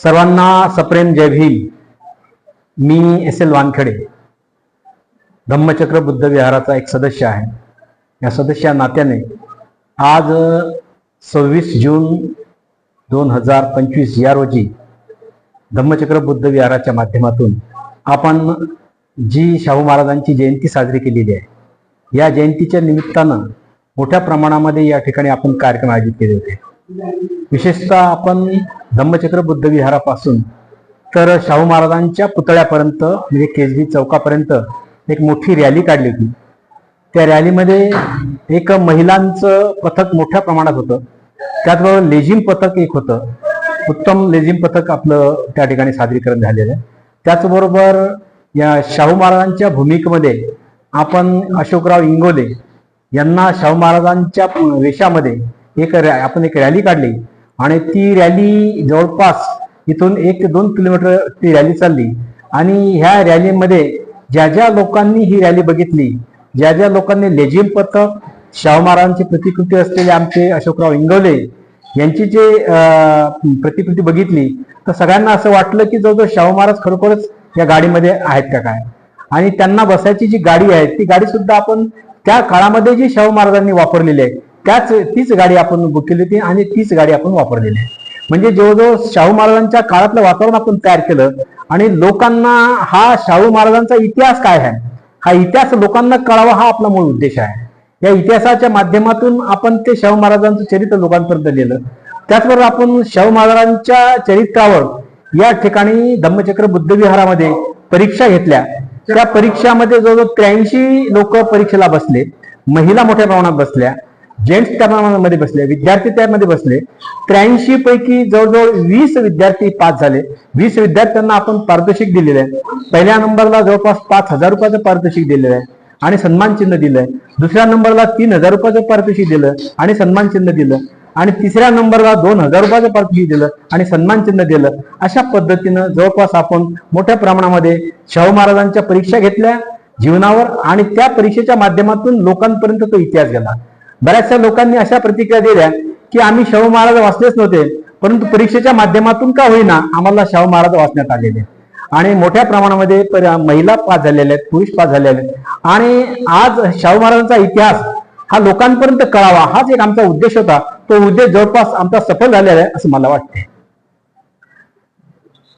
सर्वांना सप्रेम जय भीम. मी एस एल वानखेडे. धम्मचक्र बुद्ध विहाराचा एक सदस्य आहे. या सदस्य नात्याने आज सव्वीस जून दोन हजार पंचवीस या रोजी धम्मचक्र बुद्ध विहाराच्या माध्यमातून आपण जी शाहू महाराजांची जयंती साजरी केलेली आहे या जयंतीच्या निमित्तानं मोठ्या प्रमाणामध्ये या ठिकाणी आपण कार्यक्रम आयोजित केले होते. विशेषतः आपण धम्मचक्र बुद्ध विहारापासून तर शाहू महाराजांच्या पुतळ्यापर्यंत म्हणजे केजरी चौकापर्यंत एक मोठी रॅली काढली होती. त्या रॅलीमध्ये एक महिलांचं पथक मोठ्या प्रमाणात होतं. त्याचबरोबर लेझिम पथक एक होतं. उत्तम लेझिम पथक आपलं त्या ठिकाणी सादरीकरण झालेलं आहे. त्याचबरोबर या शाहू महाराजांच्या भूमिकेमध्ये आपण अशोकराव इंगोले यांना शाहू महाराजांच्या वेशामध्ये एक रॅ- आपण एक रॅली काढली. आणि ती रॅली जवळपास इथून एक ते दोन किलोमीटर ती रॅली चालली. आणि ह्या रॅलीमध्ये ज्या ज्या लोकांनी ही रॅली बघितली ज्या ज्या लोकांनी लेझिम पथक शाहू महाराजांची प्रतिकृती असलेले आमचे अशोकराव इंगवले यांची जे प्रतिकृती बघितली तर सगळ्यांना असं वाटलं की जवळजवळ शाहू महाराज खरोखरच या गाडीमध्ये आहेत का काय? आणि त्यांना बसायची जी गाडी आहे ती गाडी सुद्धा आपण त्या काळामध्ये जी शाहू महाराजांनी वापरलेली आहे त्याच तीच गाडी आपण बुक केली होती आणि तीच गाडी आपण वापरलेली आहे. म्हणजे जवळजवळ शाहू महाराजांच्या काळातलं वातावरण आपण तयार केलं आणि लोकांना हा शाहू महाराजांचा इतिहास काय आहे? हा इतिहास लोकांना कळावा हा आपला मूळ उद्देश आहे. या इतिहासाच्या माध्यमातून आपण ते शाहू महाराजांचं चरित्र लोकांपर्यंत लिहिलं त्याचबरोबर आपण शाहू महाराजांच्या चरित्रावर या ठिकाणी धम्मचक्र बुद्ध विहारामध्ये परीक्षा घेतल्या. त्या परीक्षामध्ये जवळजवळ त्र्याऐंशी लोक परीक्षेला बसले. महिला मोठ्या प्रमाणात बसल्या. जेंट्स त्या बसले विद्यार्थी त्यामध्ये बसले त्र्याऐंशी पैकी जवळजवळ वीस विद्यार्थी पास झाले. वीस विद्यार्थ्यांना आपण पारितोषिक दिलेलं आहे. पहिल्या नंबरला जवळपास पाच हजार रुपयाचं पारितोषिक दिलेलं आहे आणि सन्मान चिन्ह दिलंय. दुसऱ्या नंबरला तीन हजार रुपयाचं पारितोषिक दिलं आणि सन्मान चिन्ह दिलं. आणि तिसऱ्या नंबरला दोन हजार रुपयाचं पारितोषिक दिलं आणि सन्मान चिन्ह दिलं. अशा पद्धतीनं जवळपास आपण मोठ्या प्रमाणामध्ये शाहू महाराजांच्या परीक्षा घेतल्या जीवनावर आणि त्या परीक्षेच्या माध्यमातून लोकांपर्यंत तो इतिहास गेला. बऱ्याचशा लोकांनी अशा प्रतिक्रिया दिल्या की आम्ही शाहू महाराज वाचलेच नव्हते परंतु परीक्षेच्या माध्यमातून का होईना आम्हाला शाहू महाराज वाचण्यात आलेले. आणि मोठ्या प्रमाणामध्ये महिला पास झालेल्या आहेत पुरुष पास झालेले आहेत. आणि आज शाहू महाराजांचा इतिहास हा लोकांपर्यंत कळावा हाच एक आमचा उद्देश होता. तो उद्देश जवळपास आमचा सफल झालेला आहे असं मला वाटतं